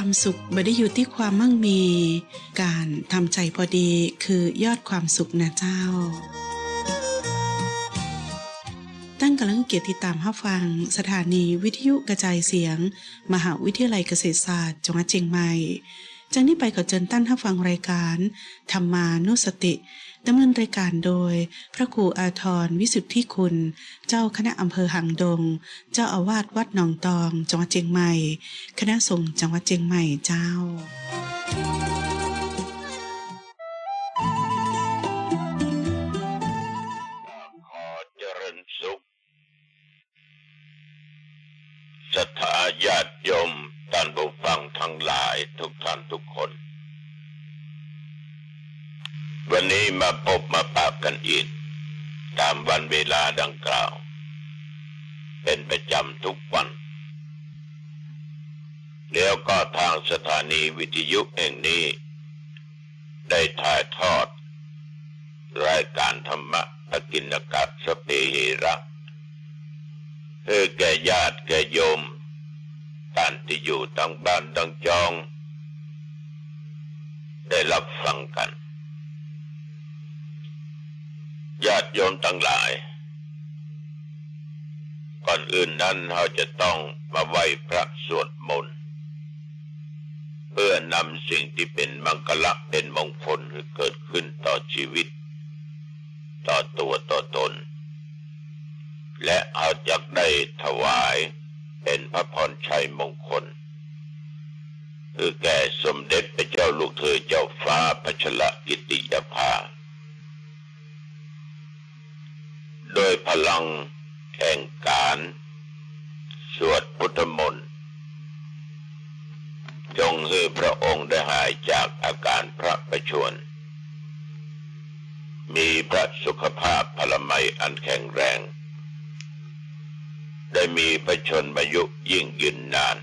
ความสุขไม่ได้อยู่ที่ความมั่งมี การทำใจพอดีคือยอดความสุขนะเจ้า ตั้งกำลังเกียรติตามรับฟัง สถานีวิทยุกระจายเสียง มหาวิทยาลัยเกษตรศาสตร์จังหวัดเชียงใหม่จากนี้ไปขอเชิญตั้นรับฟังรายการธรรมานุสติ ดำเนินรายการโดย พระครูอาทรวิสุทธิคุณ เจ้าคณะอำเภอหางดง เจ้าอาวาสวัดหนองตอง จังหวัดเชียงใหม่ คณะสงฆ์จังหวัดเชียงใหม่เจ้าขอเจริญสุขศรัทธาญาติโยมท่านผู้ฟังทั้งหลายทุกท่านทุกคน วันนี้มาพบมาปราบกันอีก ตามวันเวลาดังกล่าว เป็นประจำทุกวัน แล้วก็ทางสถานีวิทยุแห่งนี้ ได้ถ่ายทอด รายการธรรมะตะกินกัดสเปเหระเพื่อแก่ญาติแก่โยมท่านที่อยู่ตั้งบ้านตั้งจอง ได้รับฟังกัน ญาติโยมทั้งหลาย ก่อนอื่นนั้นเราจะต้องมาไหว้พระสวดมนต์เพื่อนำสิ่งที่เป็นมังคละเป็นมงคลให้เกิดขึ้นต่อชีวิต ต่อตัวต่อตน และเอาจากได้ถวายเป็นพระพรชัยมงคล คือแก่สมเด็จพระเจ้าลูกเธอเจ้าฟ้าพัชรกิติยภา โดยพลังแห่งการ สวดพุทธมนต์จงให้พระองค์ได้หายจากอาการพระประชวรมีพระสุขภาพพลไมัยอันแข็งแรง ได้มีพระชนมายุยิ่งยืนนาน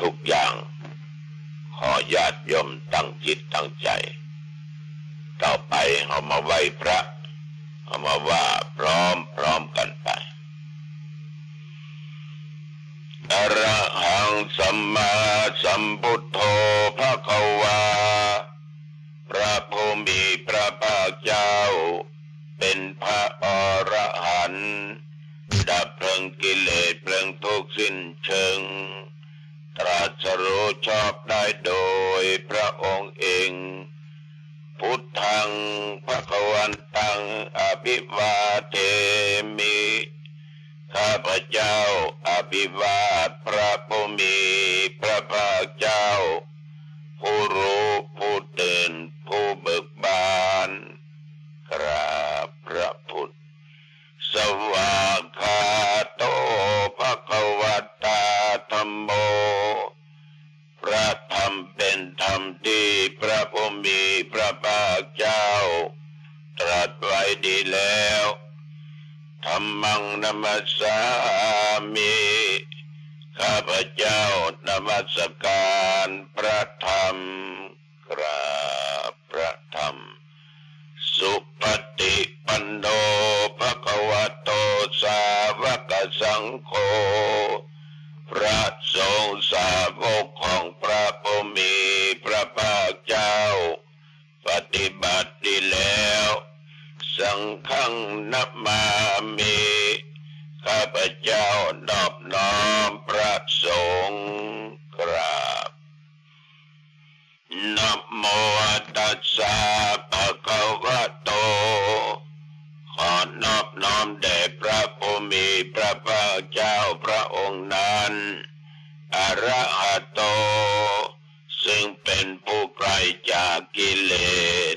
ทุกอย่างขอญาติโยมตั้งจิตตั้งใจ ต่อไปเอามาไหว้พระ เอามาว่าพร้อมพร้อมกันไปอระหังสัมมาสัมพุทโธพระ นมัสสามิข้าพเจ้านมัสการพระธรรมกราบพระธรรม สุปฏิปันโนภะคะวะโตสาวกสังโฆพระสงฆ์สาวกของพระผู้มีพระภาคเจ้า ปฏิบัติดีแล้ว สังฆังนับมามี นอบน้อมพระสงฆ์กราบนะโมตัสสะภะคะวะโต ขอนอบน้อมแด่พระผู้มีพระภาคเจ้าพระองค์นั้นอระหะโต ซึ่งเป็นผู้ไกลจากกิเลส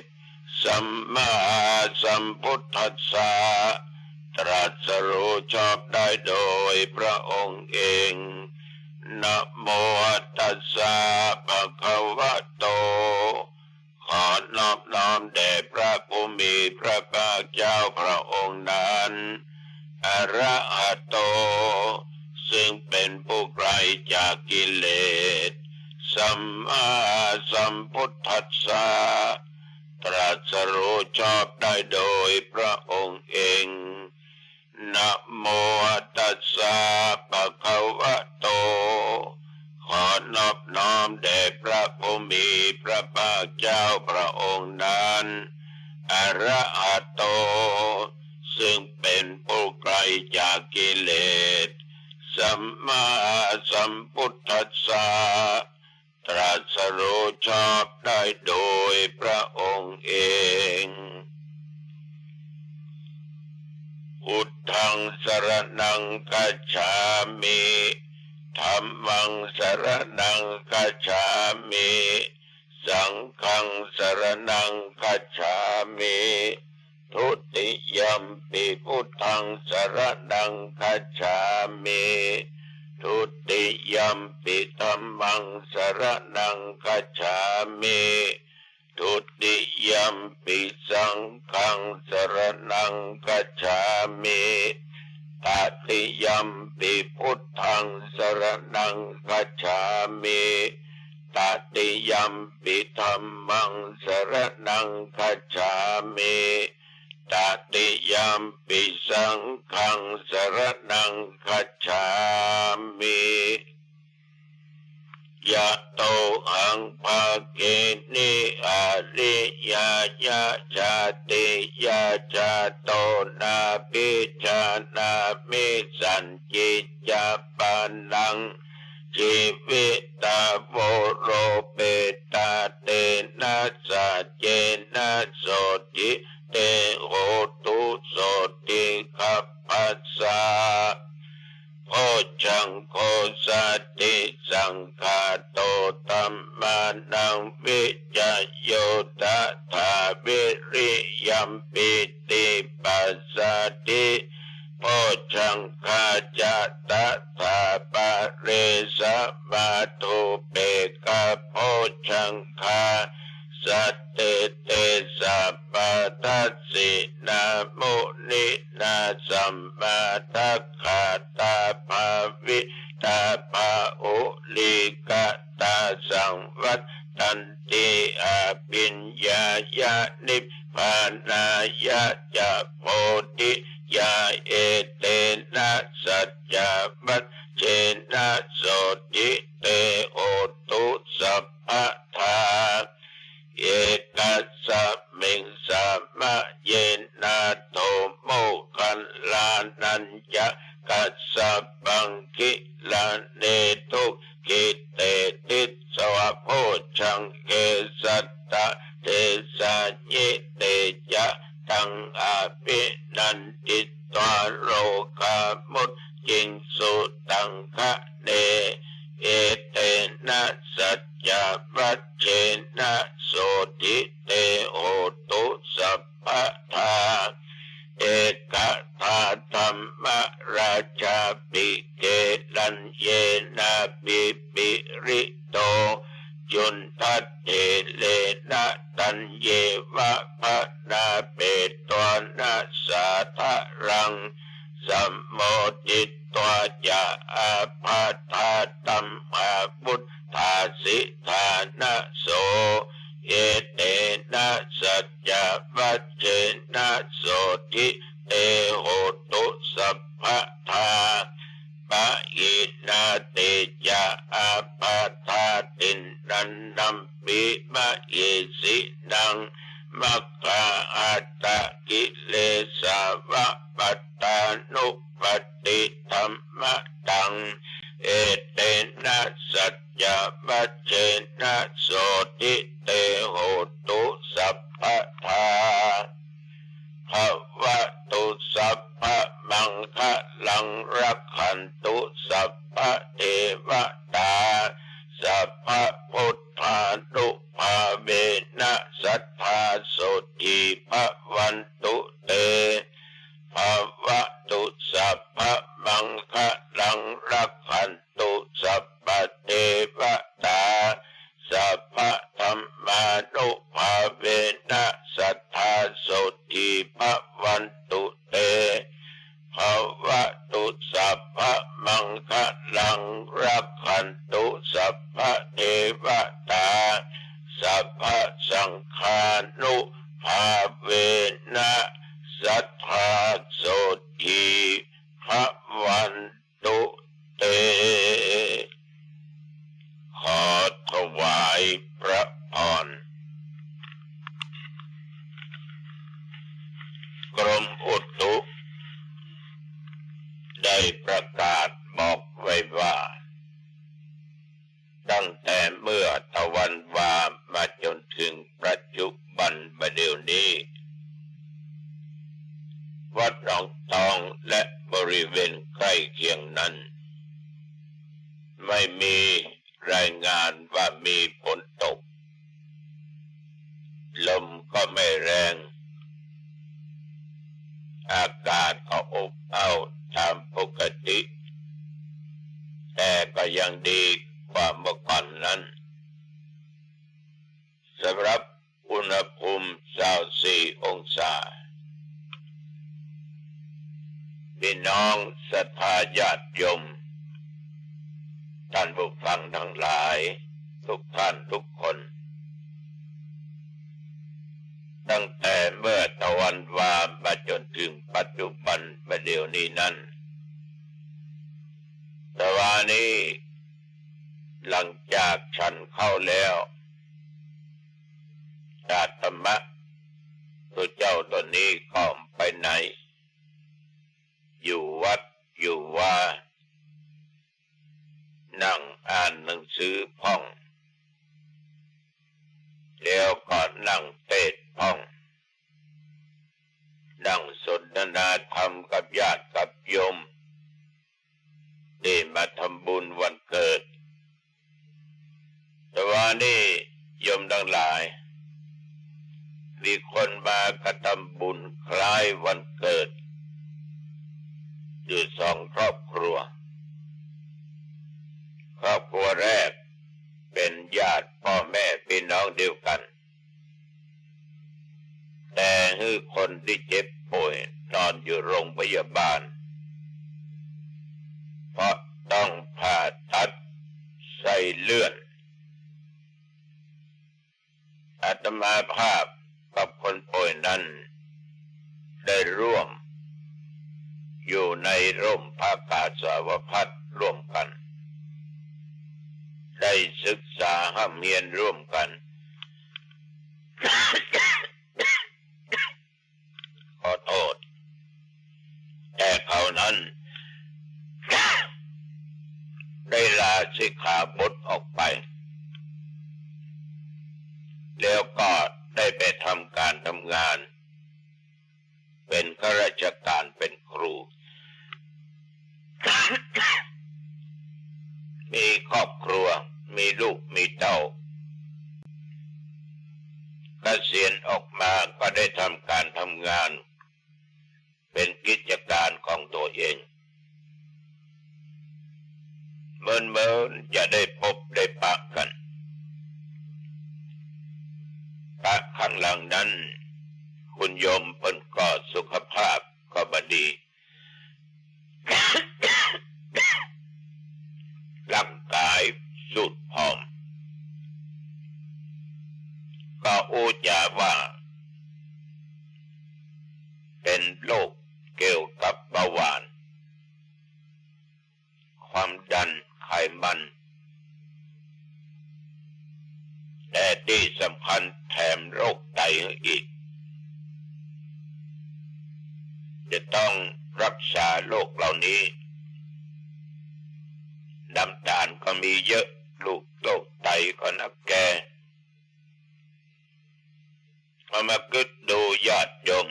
สัมมาสัมพุทธัสสะ ตรัสรู้ชอบได้โดยพระองค์เอง นะโมตัสสะภะคะวะโต ขอนอบน้อมแด่พระผู้มีพระภาคเจ้าพระองค์นั้นอระหะโต ซึ่งเป็นผู้ไกลจากกิเลส สัมมาสัมพุทธัสสะตรัสรู้ชอบได้โดยพระองค์เอง นะโมตัสสะปะคะวะโต ขอนอบน้อมแด่พระผู้มีพระภาคเจ้าพระองค์นั้นอระหัตโต ซึ่งเป็นผู้ไกลจากกิเลส สัมมาสัมพุทธัสสะตรัสรู้ชอบได้โดยพระองค์เอง ธังสรนังกัจฉามิธรรมังสรนังกัจฉามิสังฆังสรนังกัจฉามิทุติยมปิพุทธังสรนังกัจฉามิทุติยมปิธรรมังสรนังกัจฉามิ ทุติยมปิสังขังสรนังกัจฉามิตติยมปิพุทธังสรนังกัจฉามิตติยมปิธรรมังสรนังกัจฉามิตติยมปิสังขังสรนังกัจฉามิ ya tô hận pa kỳ ni a ri ya ya cha ti ya cha tô na bi cha na mi san chi cha pa năng chi vi ta vô rô bê ta tê na sa chê na so ti tê hô tu so ti khắp pa sa ô chẳng khô sa ยังคาโตตัมมานังวิจโยตถาวิริยัมปิติปัสสติโพชังคาจตถาปะเรสมา ang uh, ah, eh, na ติยาอาปาธาตินดันดัมปิมะเยสิดังมัก up one รายงานว่ามีฝนตก ลมก็ไม่แรง อากาศก็อบอ้าวตามปกติ แต่ก็ยังดีกว่าเมื่อก่อนนั้นสำหรับอุณหภูมิ24องศาพี่น้องศรัทธาญาติโยมานผู้ฟังทั้งหลาย ทุกท่านทุกคน ตั้งแต่เมื่อตะวันวามาจนถึงปัจจุบันประเดี๋ยวนี้นั้นแต่ว่านี้หลังจากฉันเข้าแล้วจาธรรมะตัวเจ้าตัวนี้ก็ไปไหน อยู่วัดอยู่ว่า นั่งอ่านหนังสือพ่อง แล้วก็นั่งเทศน์พ่อง นั่งสนทนาธรรมกับญาติกับโยมที่มาทำบุญวันเกิด แต่ว่านี่โยมทั้งหลาย มีคนมากระทำบุญคล้ายวันเกิด อยู่สองครอบครัว ครอบครัวแรกเป็นญาติพ่อแม่พี่น้องเดียวกัน แต่คือคนที่เจ็บป่วยนอนอยู่โรงพยาบาล เพราะต้องผ่าตัดใส่เลือด อาตมาภาพกับคนป่วยนั้น ได้ร่วม อยู่ในร่มพระกาสาวพัดร่วมกัน ได้ศึกษาห้ามเรียนร่วมกัน ขอโทษ แต่เขานั้น ได้ลาสิกขาบทออกไป แล้วก็ได้ไปทำการทำงาน เป็นข้าราชการเป็นครู มีครอบครัว มีลูกมีเต้าเกษียณออกมาก็ได้ทำการทำงาน เป็นกิจการของตัวเองเมินเมินจะได้ ดังนั้น คุณโยมเป็นก็สุขภาพก็บดี ร่างกายสุดผอม ก็อูจาว่า เป็นโรคเกี่ยวกับเบาหวาน ความดันไขมัน แต่ที่สำคัญแถมโรคไตอีก จะต้องรักษาโรคเหล่านี้ น้ำตาลก็มีเยอะลูกโรคไตก็นักแกเอา มากึดดูญาติโยม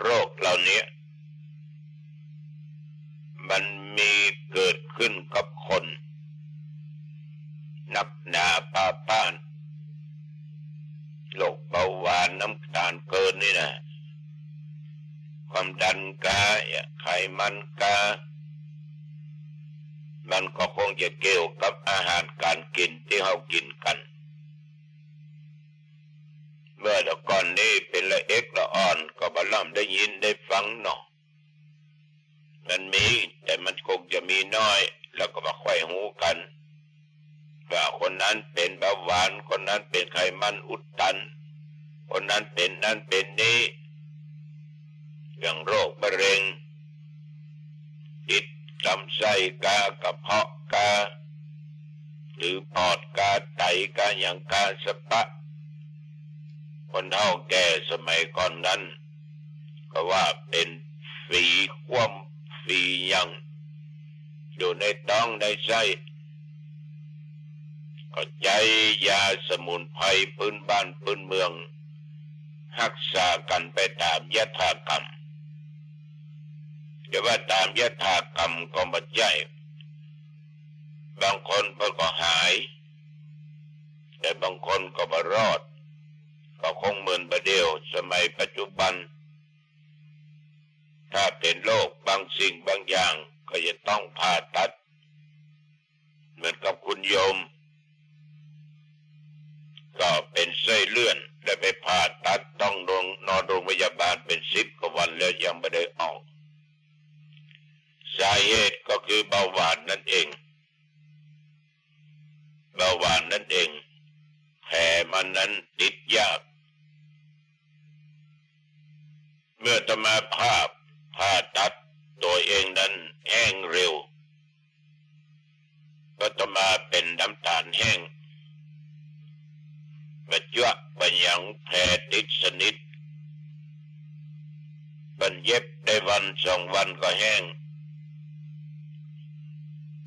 โรคเหล่านี้ มันมีเกิดขึ้นกับคนนักหนาป้าป้านโรคเบาหวานน้ำตาลเกินนี่นะความดันกาไขมันกา มันก็คงจะเกี่ยวกับอาหารการกินที่เรากินกัน มื่อแต่ก่อนนี้เป็นละเอกละอ่อนก็บล่ำได้ยินได้ฟังเนาะมันมีแต่มันคงจะมีน้อย แล้วก็มาไขว้หูกันว่าคนนั้นเป็นเบาหวาน คนนั้นเป็นไขมันอุดตัน คนนั้นเป็นนั่นเป็นนี้อย่างโรคมะเร็งจิตลำไส้กากระเพาะกา หรือปอดกาไตกาอย่างกาสปะ คนเฒ่าแก่สมัยก่อนนั้น ก็ว่าเป็นฝีคว่ำฝียัง อยู่ในต้องในไส้ก็ใจยาสมุนไพรพื้นบ้านพื้นเมืองรักษากันไปตามยถากรรมจะว่าตามยถากรรมก็ม่ใช่บางคนก็หาย แต่บางคนก็มารอด ก็คงเหมือนประเดียวสมัยปัจจุบัน ถ้าเป็นโรคบางสิ่งบางอย่างก็จะต้องผ่าตัด เหมือนกับคุณโยม ก็เป็นไส้เลื่อนได้ไปผ่าตัดต้องนอนโรงพยาบาลเป็นสิบกว่าวันแล้วยังไม่ได้ออก สาเหตุก็คือเบาหวานนั่นเองเบาหวานนั่นเองแผลมันนั้นติดยาก เมื่อตมาภาพผ่าตัดตัวเองนั้นแห้งเร็วก็ตมาเป็นน้ำตาลแห้งมาจ้วะปัญญังแผลติดสนิทบันเย็บได้วันสองวันก็แห้ง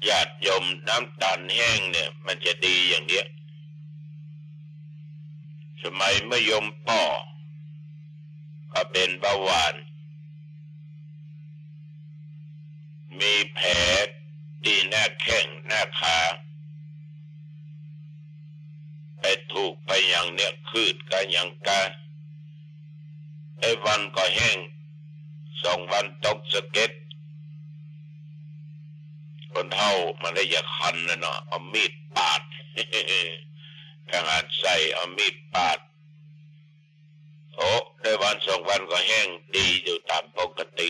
ญาติโยมน้ำตาลแห้งเนี่ย มันจะดีอย่างเนี้ย สมัยเมื่อยมป่อ เป็นเบาหวาน มีแผลที่หน้าแข้งหน้าขา ไปถูกไปอย่างเนี้ยคืดก็อย่างกาไอ้วันก็แห้งสองวันตกสะเก็ดคนเท่ามันเลยอยากคันนะเนาะเอามีดปาดทหารใส่เอามีดปาด โอ้ได้วันสองวันก็แห้งดีอยู่ตามปกติ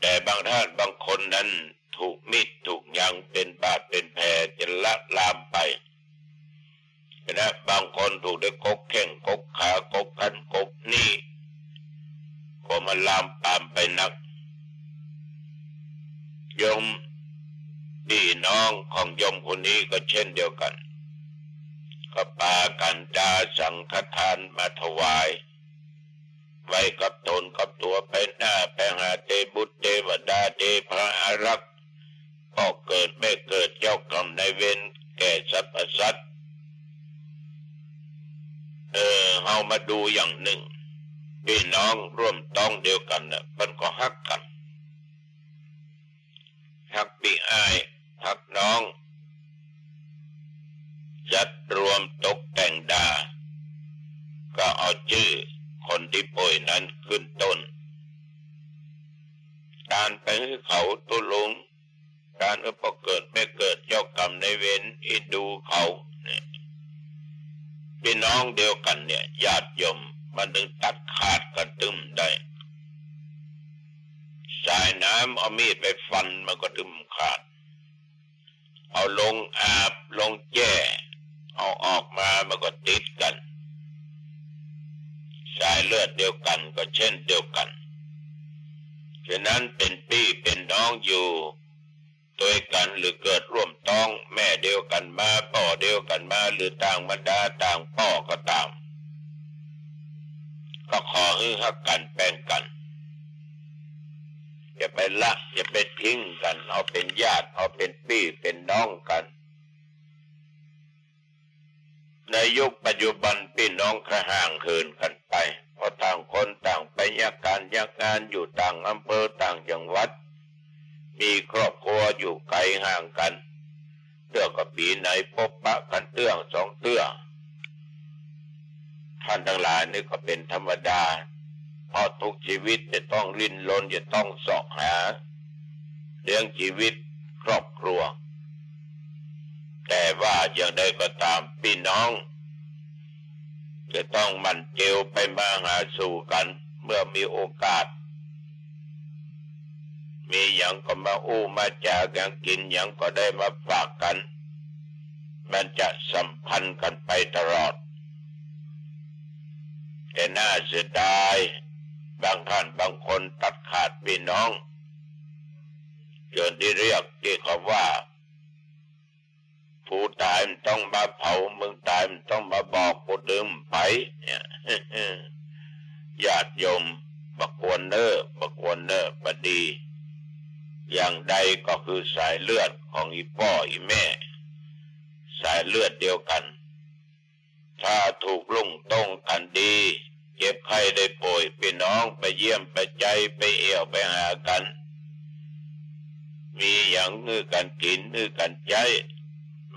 แต่บางท่านบางคนนั้นถูกมีดถูกยางเป็นบาดเป็นแผลจะละลามไปนะบางคนถูกได้กกแข้งกกขากกกันกกนี่ก็มาลามปามไปนักยมพี่น้องของยมคนนี้ก็เช่นเดียวกัน กปากันดาสังฆทานมาถวาย ไว้กับตนกับตัวไปหน้าไปหาเทบุตรเทวดาเทพระอารักษ์ก็เกิดไม่เกิดเจ้ากรรมในเวรแก่สรรพสัตว์เออเฮามาดูอย่างหนึ่งพี่น้องร่วมต้องเดียวกันน่ะมันก็ฮักกันฮักพี่อายฮักน้อง จัดรวมตกแต่งดา ก็เอาชื่อคนที่ป่วยนั้นขึ้นต้น การไปให้เขาตุลุง การอุปเกิดไม่เกิดเจ้ากรรมในเวรอิดูเขาเนี่ยพี่น้องเดียวกันเนี่ยญาติโยมมันถึงตัดขาดกระตึมได้ สายน้ำเอามีดไปฟันมันก็ตึมขาด เอาลงอาบลงแจ้ เอาออกมามันก็ติดกัน สายเลือดเดียวกันก็เช่นเดียวกันฉะนั้นเป็นพี่เป็นน้องอยู่ด้วยกันหรือเกิดร่วมต้องแม่เดียวกันมาพ่อเดียวกันมาหรือต่างบรรดาต่างพ่อก็ตาม ก็ขอให้ฮักกันแบ่งกันอย่าไปละอย่าไปทิ้งกัน เอาเป็นญาติเอาเป็นพี่เป็นน้องกัน ในยุคปัจจุบันพี่น้องกระห่างเหินกันไปเพราะต่างคนต่างไปยักการยักงานอยู่ต่างอำเภอต่างจังหวัด มีครอบครัวอยู่ไกลห่างกันเตื้อกับปีไหนพบปะกันเตื้องสองเตื้อท่านทั้งหลายนี่ก็เป็นธรรมดาเพราะทุกชีวิตจะต้องลิ้นรนจะต้องสาะหา เลี้ยงชีวิตครอบครัว แต่ว่าอย่างใดก็ตามพี่น้อง จะต้องหมันเจลไปมาหาสู่กันเมื่อมีโอกาส มีอย่างก็มาอู้มาจากอย่างกินอย่างก็ได้มาฝากกัน มันจะสัมพันธ์กันไปตลอด แต่น่าเสียดายบางท่านบางคนตัดขาดพี่น้องจนที่เรียกที่เขาว่า ผู้ตายมันต้องมาเผามึงตายมันต้องมาบอกผู้ดื่มไปเนี่ยญาติโยมบักควรเนอบักควรเนอปดี อย่างใดก็คือสายเลือดของอีพ่ออีแม่ สายเลือดเดียวกัน ถ้าถูกลุ่งต้องกันดีเจ็บไข้ได้ป่วยพี่น้องไปเยี่ยมไปใจไปเอี่ยวไปหากัน มีอย่างมือกันกินมือกันใจ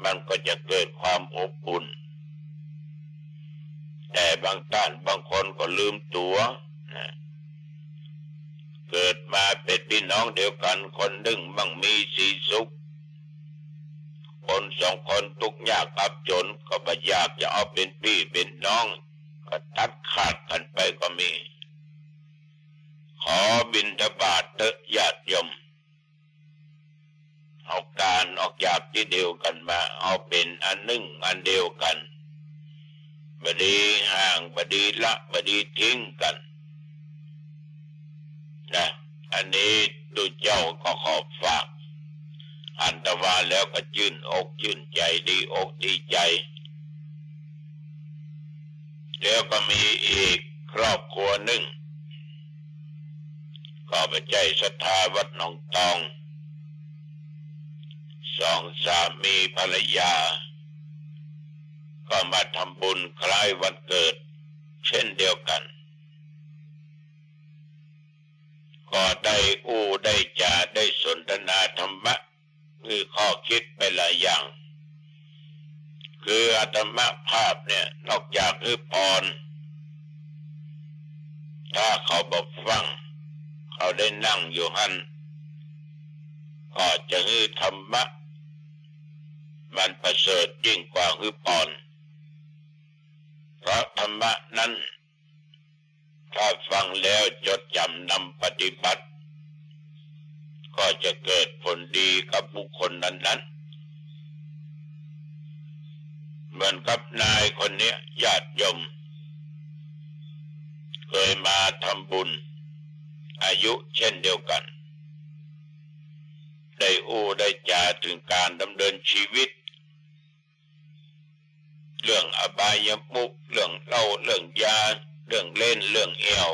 มันก็จะเกิดความอบอุ่น แต่บางท่านบางคนก็ลืมตัวนะเกิดมาเป็นพี่น้องเดียวกันคนหนึ่งบังมีสีสุข คนสองคนทุกข์ยากอับจนก็บ่อยากจะเอาเป็นพี่เป็นน้อง ก็ตัดขาดกันไปก็มี ขอบินทบาทเถอะญาติโยม เอาการออกจากที่เดียวกันมา เอาเป็นอันหนึ่งอันเดียวกันบดีห่างบดีละบดีทิ้งกันนะอันนี้ตุเจ้าก็ขอบฝาก อันตวาแล้วก็ชื่นอกชื่นใจดีอกดีใจ แล้วก็มีอีกครอบครัวหนึ่งก็ไปใจศรัทธาวัดหนองตอง สองสามีภรรยา ก็มาทำบุญคล้ายวันเกิด เช่นเดียวกัน ก็ได้อู้ได้จาได้สนทนาธรรมะ คือข้อคิดไปหลายอย่าง คืออาตมาภาพเนี่ย นอกจากคือพรถ้าเขาบอกฟัง เขาได้นั่งอยู่หันก็จะคือธรรมะ มันประเสริฐยิ่งกว่าคือปอน เพราะธรรมะนั้น ถ้าฟังแล้วจดจำนำปฏิบัติ ก็จะเกิดผลดีกับบุคคลนั้นๆเหมือนกับนายคนเนี้ยญาติยม เคยมาทำบุญ อายุเช่นเดียวกัน ได้อู้ได้จ่าถึงการดำเนินชีวิต เรื่องอบายมุกเรื่องเล้าเรื่องยา เรื่องเล่นเรื่องเอว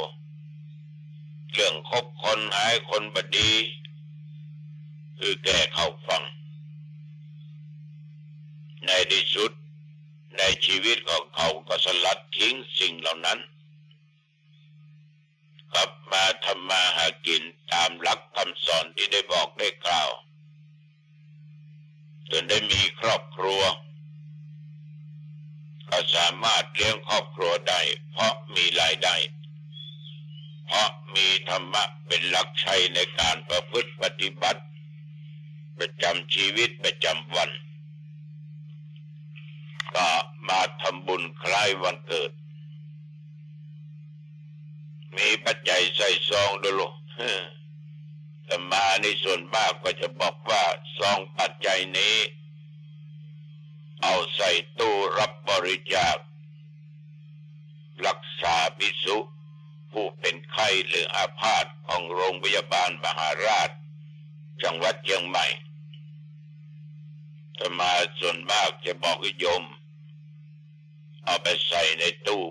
เรื่องคบคนหายคนบดี คือแก่เข้าฟัง ในที่สุด ในชีวิตของเขาก็สลัดทิ้งสิ่งเหล่านั้น กลับมาทำมาหากินตามหลักคำสอนที่ได้บอกได้กล่าวจนได้มีครอบครัว ก็สามารถเลี้ยงครอบครัวได้เพราะมีรายได้ เพราะมีธรรมะเป็นหลักชัยในการประพฤติปฏิบัติ ประจำชีวิตประจำวัน ก็มาทำบุญคล้ายวันเกิด มีปัจจัยใส่ซองด้วยลูกแต่มาในส่วนมากก็จะบอกว่าซองปัจจัยนี้ เอาใส่ตู้รับบริจาค รักษาพิสุ ผู้เป็นไข้หรืออาพาธของโรงพยาบาลมหาราช จังหวัดเชียงใหม่แต่มาส่วนมากจะบอกให้โยม เอาไปใส่ในตู้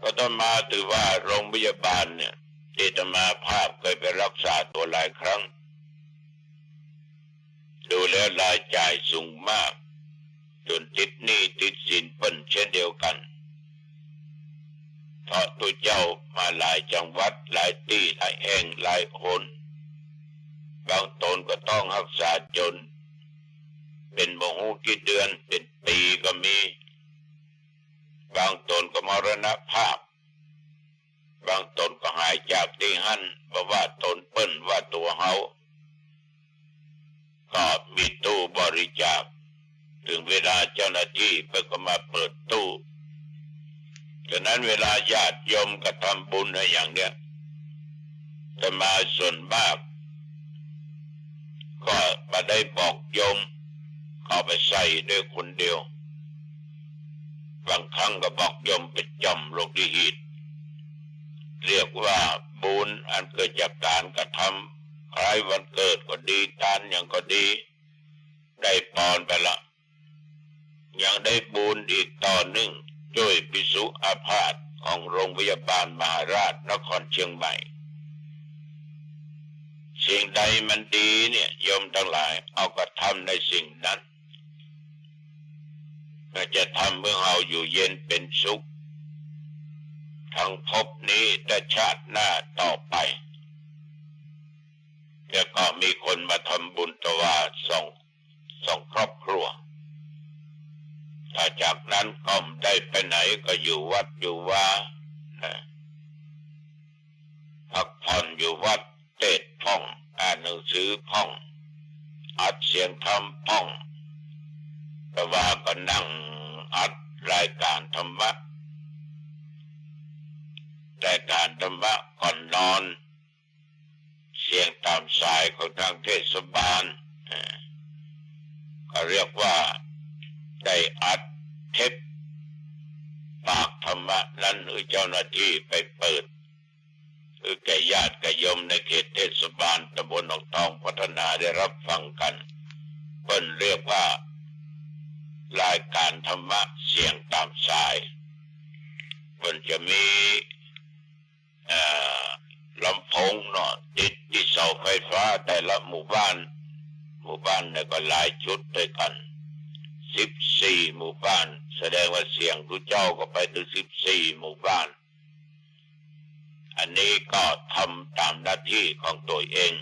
ก็ต้องมาถือว่าโรงพยาบาลเนี่ยที่ธรรมาภาพเคยไปรักษาตัวหลายครั้ง ดูแล้วรายจ่ายสูงมาก จนติดหนี้ติดสินเปิ้นเช่นเดียวกันเพราะตัวเจ้ามาหลายจังหวัดหลายที่หลายแห่งหลายคนบางตนก็ต้องรักษาจน เป็นโมโหกี่เดือนเป็นปีก็มี บางตนก็มรณภาพ บางตนก็หายจากที่หันเพราะว่าตนเปิ้นว่าตัวเฮา ก็มีตู้บริจาค ถึงเวลาเจ้าหน้าที่เพิ่งก็มาเปิดตู้ฉะนั้นเวลาญาติโยมกระทำบุญอะไรอย่างเนี้ยจะมาส่วนมาก ก็มาได้บอกโยมเอาไปใส่ด้วยคนเดียว บางครั้งก็บอกโยมไปจำลกดีอีดเรียกว่าบุญอันเกิดจากการกระทำ คล้ายวันเกิดก็ดีทานอย่างก็ดี ได้ปอนไปละ ยังได้บุญอีกต่อหนึ่งช่วยพิสุอาพาธของโรงพยาบาลมหาราชนครเชียงใหม่ สิ่งใดมันดีเนี่ยโยมทั้งหลายเอากระทำในสิ่งนั้นก็จะทำเมื่อเราอยู่เย็นเป็นสุข ทั้งภพนี้และชาติหน้าต่อไป แล้วก็มีคนมาทำบุญตว่าส่งส่งครอบครัวถ้าจากนั้นก็ไม่ได้ไปไหนก็อยู่วัดอยู่ว่านะพักผ่อนอยู่วัดเตดพ่องอ่านหนังสือพ่อง อัดเสียงทำพ่องตว่าก็นั่งอัดรายการธรรมะรายการธรรมะก่อนนอน เสียงตามสายของทางเทศบาลก็เรียกว่าได้อัดเทปปากธรรมะนั้นหรือเจ้าหน้าที่ไปเปิดหรือแก่ญาติแก่ยมในเขตเทศบาลตำบลหนองทองพัฒนาได้รับฟังกันเปิ้นเรียกว่ารายการธรรมะเสียงตามสายเปิ้นจะมีลำโพงเนาะติดาไฟฟ้าแต่ละหมู่บ้าน หมู่บ้านเนี่ยก็หลายจุดด้วยกันสิบสี่หมู่บ้าน แสดงว่าเสียงทุเจ้าก็ไปถึงสิบสี่หมู่บ้าน อันนี้ก็ทำตามหน้าที่ของตัวเอง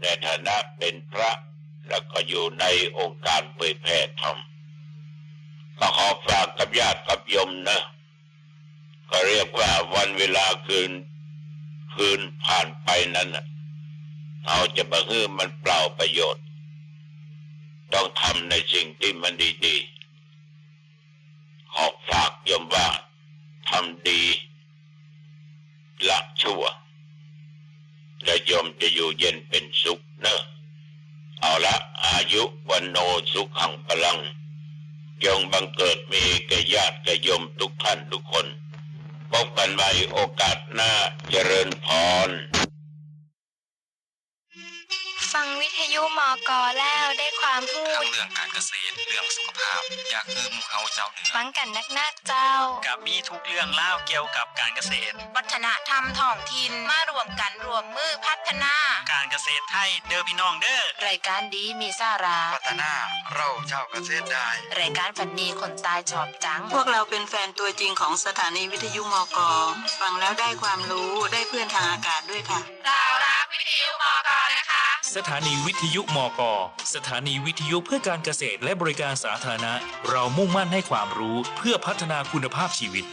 ในฐานะเป็นพระแล้วก็อยู่ในองค์การเผยแผ่ธรรมก็ขอฝากกับญาติกับโยมนะ ก็เรียกว่าวันเวลาคืน คืนผ่านไปนั้นเราจะบะฮื้อมันเปล่าประโยชน์ ต้องทำในสิ่งที่มันดีๆ ขอบฝากยมว่าทำดีละชั่ว และยมจะอยู่เย็นเป็นสุขเนอะเอาละอายุวันโนสุขังพลังจงบังเกิดมีแก่ญาติแก่โยมทุกท่านทุกคน พบกันใหม่โอกาสหน้าเจริญพร ฟังวิทยุมอกอแล้วได้ความพูทั้ดงเรื่องการเกษตรเรื่องสุขภาพ อยากคือหมูเขาเจ้าเหนือฟังกันนักนักๆเจ้า กับมีทุกเรื่องเล่าวเกี่ยวกับการเกษตร วัฒนธรรมท้องถิ่นมารวมกันรวมมือพัฒนา การเกษตรไทยเด้อพี่น้องเด้อรายการดีมีสาระพัฒนาเราเจ้าเกษตรได้รายการฝันดีคนตายจอบจัง พวกเราเป็นแฟนตัวจริงของสถานีวิทยุมอกอฟังแล้วได้ความรู้ได้เพื่อนทางอากาศด้วยค่ะเรารักวิทยุมอกอนะคะสถานีวิทยุมก สถานีวิทยุเพื่อการเกษตรและบริการสาธารณะ เรามุ่งมั่นให้ความรู้เพื่อพัฒนาคุณภาพชีวิต